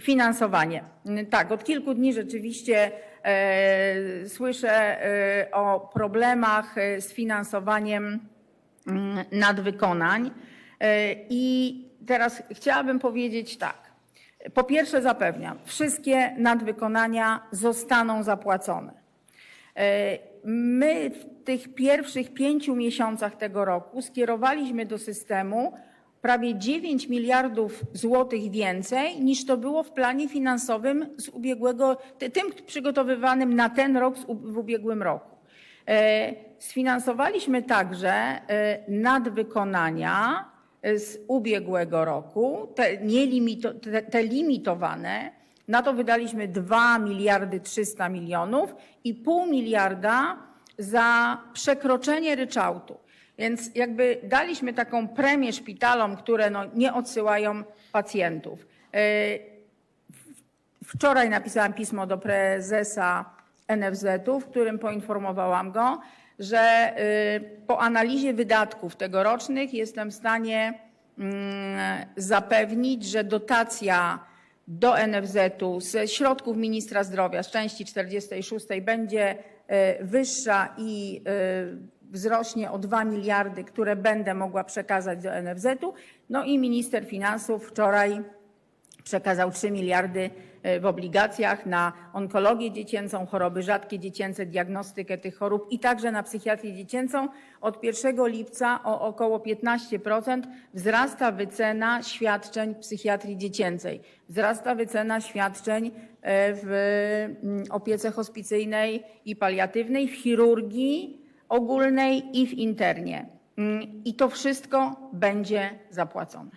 Finansowanie. Tak, od kilku dni rzeczywiście e, słyszę e, o problemach e, z finansowaniem mm, nadwykonań. E, I teraz chciałabym powiedzieć tak. Po pierwsze zapewniam, wszystkie nadwykonania zostaną zapłacone. E, My w tych pierwszych pięciu miesiącach tego roku skierowaliśmy do systemu prawie 9 miliardów złotych więcej niż to było w planie finansowym z ubiegłego, ty- tym przygotowywanym na ten rok w ubiegłym roku. E, Sfinansowaliśmy także e, nadwykonania e, z ubiegłego roku, te, nielimito, te, te limitowane, na to wydaliśmy 2 miliardy 300 milionów i pół miliarda za przekroczenie ryczałtu. Więc jakby daliśmy taką premię szpitalom, które no nie odsyłają pacjentów. E, Wczoraj napisałam pismo do prezesa NFZ-u, w którym poinformowałam go, że y, po analizie wydatków tegorocznych jestem w stanie mm, zapewnić, że dotacja do NFZ-u ze środków ministra zdrowia z części 46 będzie y, wyższa i y, wzrośnie o 2 miliardy, które będę mogła przekazać do NFZ-u. No i minister finansów wczoraj przekazał 3 miliardy e, w obligacjach na onkologię dziecięcą, choroby rzadkie dziecięce, diagnostykę tych chorób i także na psychiatrię dziecięcą. Od 1 lipca o około 15% wzrasta wycena świadczeń psychiatrii dziecięcej. Wzrasta wycena świadczeń e, w mm, opiece hospicyjnej i paliatywnej, w chirurgii ogólnej i w internie. Mm, I to wszystko będzie zapłacone.